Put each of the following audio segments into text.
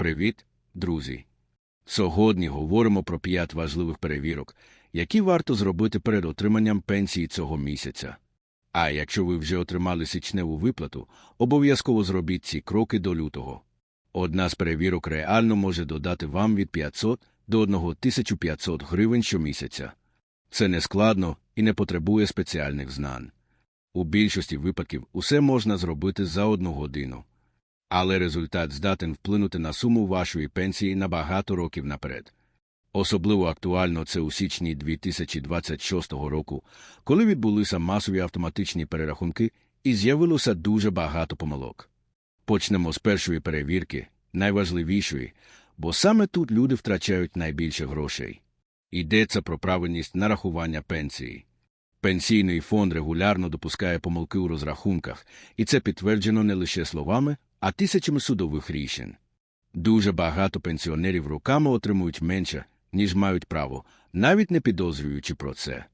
Привіт, друзі! Сьогодні говоримо про п'ять важливих перевірок, які варто зробити перед отриманням пенсії цього місяця. А якщо ви вже отримали січневу виплату, обов'язково зробіть ці кроки до лютого. Одна з перевірок реально може додати вам від 500 до 1500 гривень щомісяця. Це не складно і не потребує спеціальних знань. У більшості випадків усе можна зробити за одну годину. Але результат здатен вплинути на суму вашої пенсії на багато років наперед. Особливо актуально це у січні 2026 року, коли відбулися масові автоматичні перерахунки і з'явилося дуже багато помилок. Почнемо з першої перевірки, найважливішої, бо саме тут люди втрачають найбільше грошей. Йдеться про правильність нарахування пенсії. Пенсійний фонд регулярно допускає помилки у розрахунках, і це підтверджено не лише словами, а тисячами судових рішень. Дуже багато пенсіонерів роками отримують менше, ніж мають право, навіть не підозрюючи про це.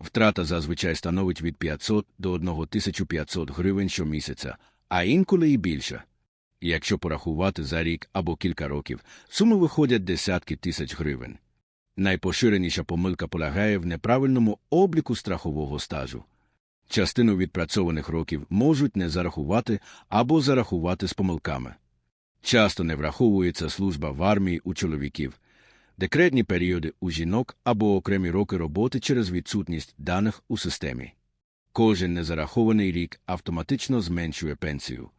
Втрата зазвичай становить від 500 до 1500 гривень щомісяця, а інколи і більше. Якщо порахувати за рік або кілька років, суми виходять десятки тисяч гривень. Найпоширеніша помилка полягає в неправильному обліку страхового стажу. Частину відпрацьованих років можуть не зарахувати або зарахувати з помилками. Часто не враховується служба в армії у чоловіків, декретні періоди у жінок або окремі роки роботи через відсутність даних у системі. Кожен незарахований рік автоматично зменшує пенсію.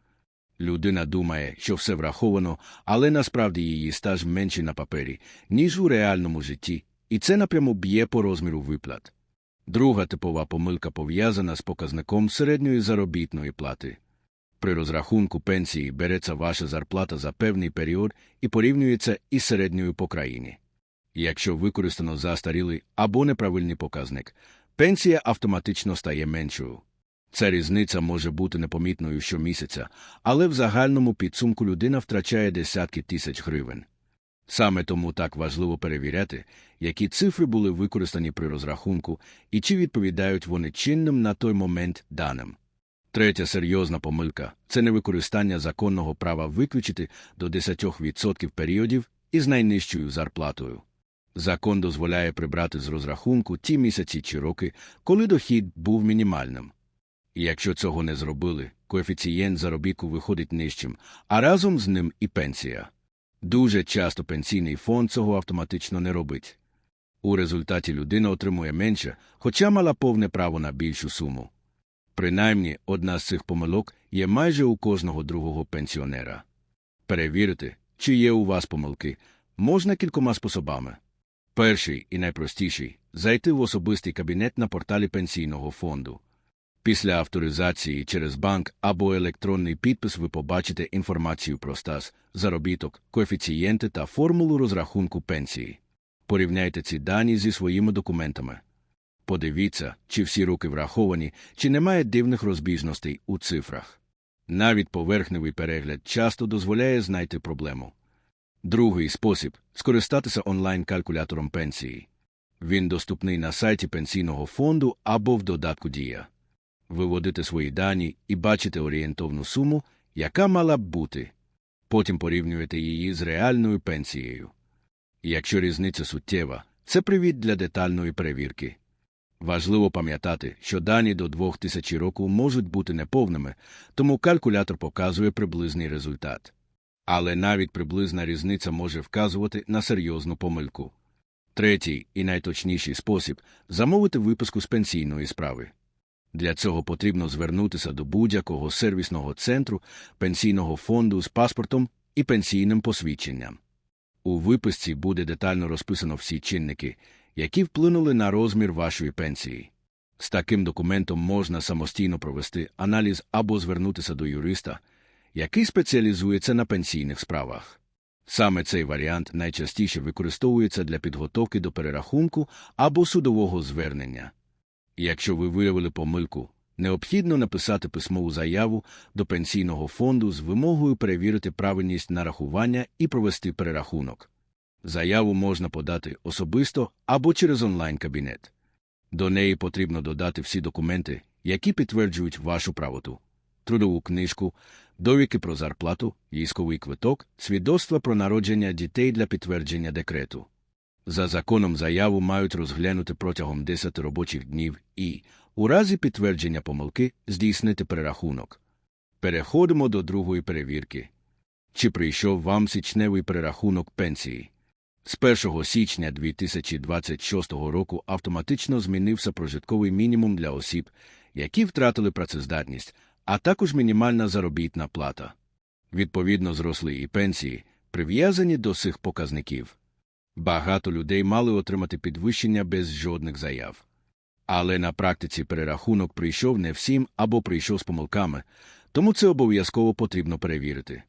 Людина думає, що все враховано, але насправді її стаж менший на папері, ніж у реальному житті, і це напряму б'є по розміру виплат. Друга типова помилка пов'язана з показником середньої заробітної плати. При розрахунку пенсії береться ваша зарплата за певний період і порівнюється із середньою по країні. Якщо використано застарілий або неправильний показник, пенсія автоматично стає меншою. Ця різниця може бути непомітною щомісяця, але в загальному підсумку людина втрачає десятки тисяч гривень. Саме тому так важливо перевіряти, які цифри були використані при розрахунку і чи відповідають вони чинним на той момент даним. Третя серйозна помилка це невикористання законного права виключити до 10% періодів із найнижчою зарплатою. Закон дозволяє прибрати з розрахунку ті місяці чи роки, коли дохід був мінімальним. І якщо цього не зробили, коефіцієнт заробітку виходить нижчим, а разом з ним і пенсія. Дуже часто пенсійний фонд цього автоматично не робить. У результаті людина отримує менше, хоча мала повне право на більшу суму. Принаймні, одна з цих помилок є майже у кожного другого пенсіонера. Перевірити, чи є у вас помилки, можна кількома способами. Перший і найпростіший зайти в особистий кабінет на порталі пенсійного фонду. Після авторизації через банк або електронний підпис ви побачите інформацію про стаж, заробіток, коефіцієнти та формулу розрахунку пенсії. Порівняйте ці дані зі своїми документами. Подивіться, чи всі руки враховані, чи немає дивних розбіжностей у цифрах. Навіть поверхневий перегляд часто дозволяє знайти проблему. Другий спосіб скористатися онлайн-калькулятором пенсії. Він доступний на сайті пенсійного фонду або в додатку Дія. Виводите свої дані і бачите орієнтовну суму, яка мала б бути. Потім порівнюєте її з реальною пенсією. Якщо різниця суттєва, це привід для детальної перевірки. Важливо пам'ятати, що дані до 2000 року можуть бути неповними, тому калькулятор показує приблизний результат. Але навіть приблизна різниця може вказувати на серйозну помилку. Третій і найточніший спосіб замовити випуску з пенсійної справи. Для цього потрібно звернутися до будь-якого сервісного центру пенсійного фонду з паспортом і пенсійним посвідченням. У виписці буде детально розписано всі чинники, які вплинули на розмір вашої пенсії. З таким документом можна самостійно провести аналіз або звернутися до юриста, який спеціалізується на пенсійних справах. Саме цей варіант найчастіше використовується для підготовки до перерахунку або судового звернення. Якщо ви виявили помилку, необхідно написати письмову заяву до пенсійного фонду з вимогою перевірити правильність нарахування і провести перерахунок. Заяву можна подати особисто або через онлайн-кабінет. До неї потрібно додати всі документи, які підтверджують вашу правоту. трудову книжку, довідки про зарплату, військовий квиток, свідоцтва про народження дітей для підтвердження декрету. За законом заяву мають розглянути протягом 10 робочих днів і, у разі підтвердження помилки, здійснити перерахунок. Переходимо до другої перевірки. Чи прийшов вам січневий перерахунок пенсії? З 1 січня 2026 року автоматично змінився прожитковий мінімум для осіб, які втратили працездатність, а також мінімальна заробітна плата. Відповідно, зросли і пенсії, прив'язані до цих показників. Багато людей мали отримати підвищення без жодних заяв. Але на практиці перерахунок прийшов не всім або прийшов з помилками, тому це обов'язково потрібно перевірити.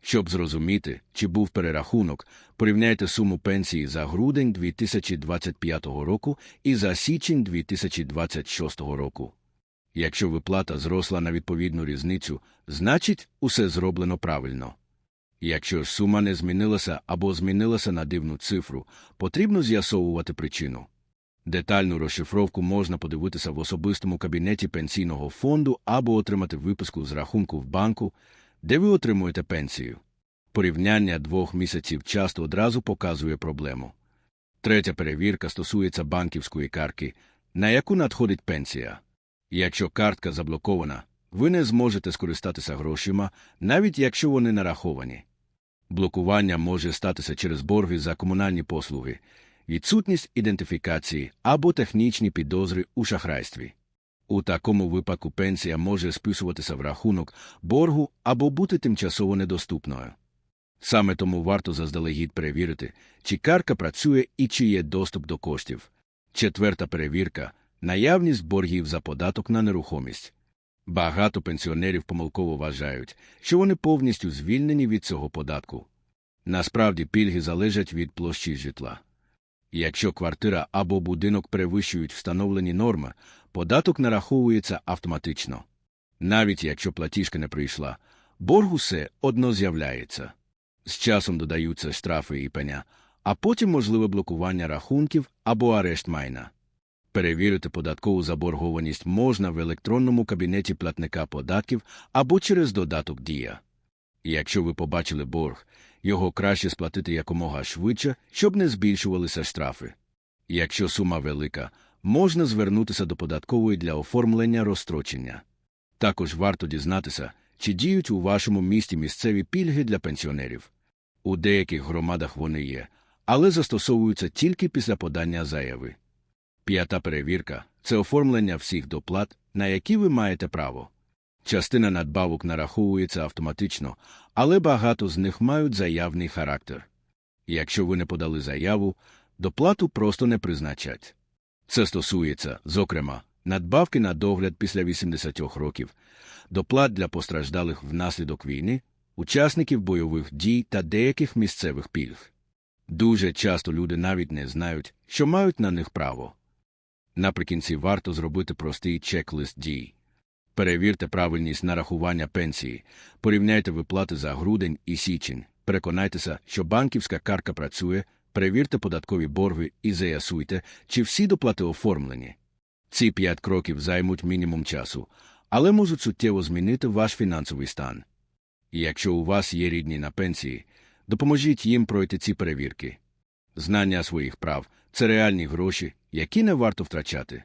Щоб зрозуміти, чи був перерахунок, порівняйте суму пенсії за грудень 2025 року і за січень 2026 року. Якщо виплата зросла на відповідну різницю, значить, усе зроблено правильно. Якщо сума не змінилася або змінилася на дивну цифру, потрібно з'ясовувати причину. Детальну розшифровку можна подивитися в особистому кабінеті пенсійного фонду або отримати виписку з рахунку в банку, де ви отримуєте пенсію. Порівняння двох місяців часто одразу показує проблему. Третя перевірка стосується банківської картки, на яку надходить пенсія. Якщо картка заблокована, ви не зможете скористатися грошима, навіть якщо вони нараховані. Блокування може статися через борги за комунальні послуги, відсутність ідентифікації або технічні підозри у шахрайстві. У такому випадку пенсія може списуватися в рахунок боргу або бути тимчасово недоступною. Саме тому варто заздалегідь перевірити, чи картка працює і чи є доступ до коштів. Четверта перевірка наявність боргів за податок на нерухомість. Багато пенсіонерів помилково вважають, що вони повністю звільнені від цього податку. Насправді пільги залежать від площі житла. Якщо квартира або будинок перевищують встановлені норми, податок нараховується автоматично. Навіть якщо платіжка не прийшла, борг усе одно з'являється. З часом додаються штрафи і пеня, а потім можливе блокування рахунків або арешт майна. Перевірити податкову заборгованість можна в електронному кабінеті платника податків або через додаток Дія. Якщо ви побачили борг, його краще сплатити якомога швидше, щоб не збільшувалися штрафи. Якщо сума велика, можна звернутися до податкової для оформлення розстрочення. Також варто дізнатися, чи діють у вашому місті місцеві пільги для пенсіонерів. У деяких громадах вони є, але застосовуються тільки після подання заяви. П'ята перевірка це оформлення всіх доплат, на які ви маєте право. Частина надбавок нараховується автоматично, але багато з них мають заявний характер. Якщо ви не подали заяву, доплату просто не призначать. Це стосується, зокрема, надбавки на догляд після 80 років, доплат для постраждалих внаслідок війни, учасників бойових дій та деяких місцевих пільг. Дуже часто люди навіть не знають, що мають на них право. Наприкінці варто зробити простий чек-лист дій. Перевірте правильність нарахування пенсії, порівняйте виплати за грудень і січень, переконайтеся, що банківська картка працює, перевірте податкові борги і заясуйте, чи всі доплати оформлені. Ці п'ять кроків займуть мінімум часу, але можуть суттєво змінити ваш фінансовий стан. Якщо у вас є рідні на пенсії, допоможіть їм пройти ці перевірки. Знання своїх прав це реальні гроші, які не варто втрачати.